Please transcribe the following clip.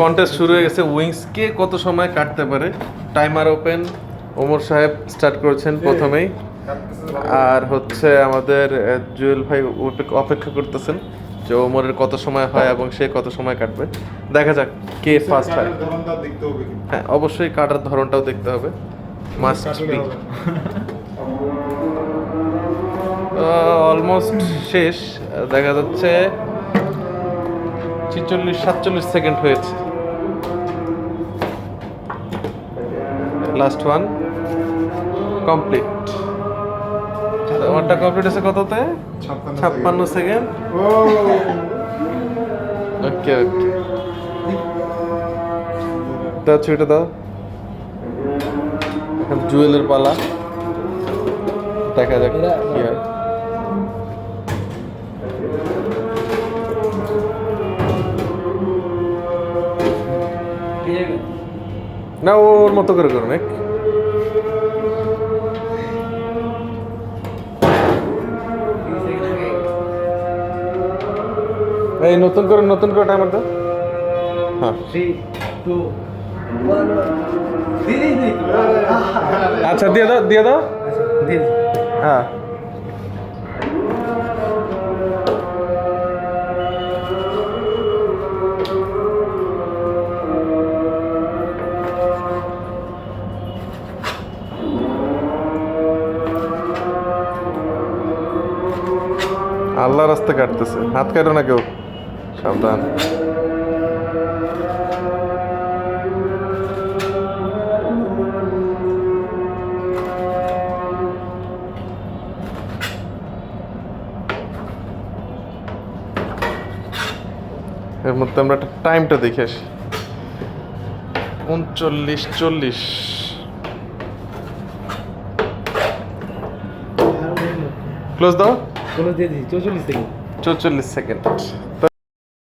Contest শুরু হয়ে গেছে। উইংস কে কত সময় কাটতে পারে? টাইমার ওপেন ওমর সাহেব স্টার্ট করেছেন প্রথমেই। আর হচ্ছে আমাদের জুয়েল ভাই অপেক্ষা করতেছেন যে ওমরের কত সময় হয় এবং সে কত সময় কাটবে। দেখা যাক কে ফার্স্ট হয়। হ্যাঁ অবশ্যই কাটার ধরনটাও দেখতে হবে। মাস্ট বি অলমোস্ট শেষ। দেখা যাচ্ছে ছিচল্লিশ সাতচল্লিশ সেকেন্ড হয়েছে। লাস্ট ওয়ান কমপ্লিট আমারটা কমপ্লিট হয়েছে কততে? ছাপ্পান্ন সেকেন্ড ও ওকে ওকে দাও ছুটে দাও। এখন জুয়েলের পালা। দেখা যাক কি হয়। না ওর মতো করে করুন এক এই নতুন করে নতুন করে টাইমার দাও। হ্যাঁ। আচ্ছা দিয়ে দাও দিয়ে দাও। হ্যাঁ। আল্লাহ রাস্তা কাটতেছে। হাত কাটো না কেউ। সাবধান। এর মধ্যে আমরা একটা টাইমটা দেখে আসি। উনচল্লিশ, চল্লিশ। ক্লোজ দাও। কোনো দিয়ে দিই চৌচল্লিশ সেকেন্ড। চৌচল্লিশ সেকেন্ড।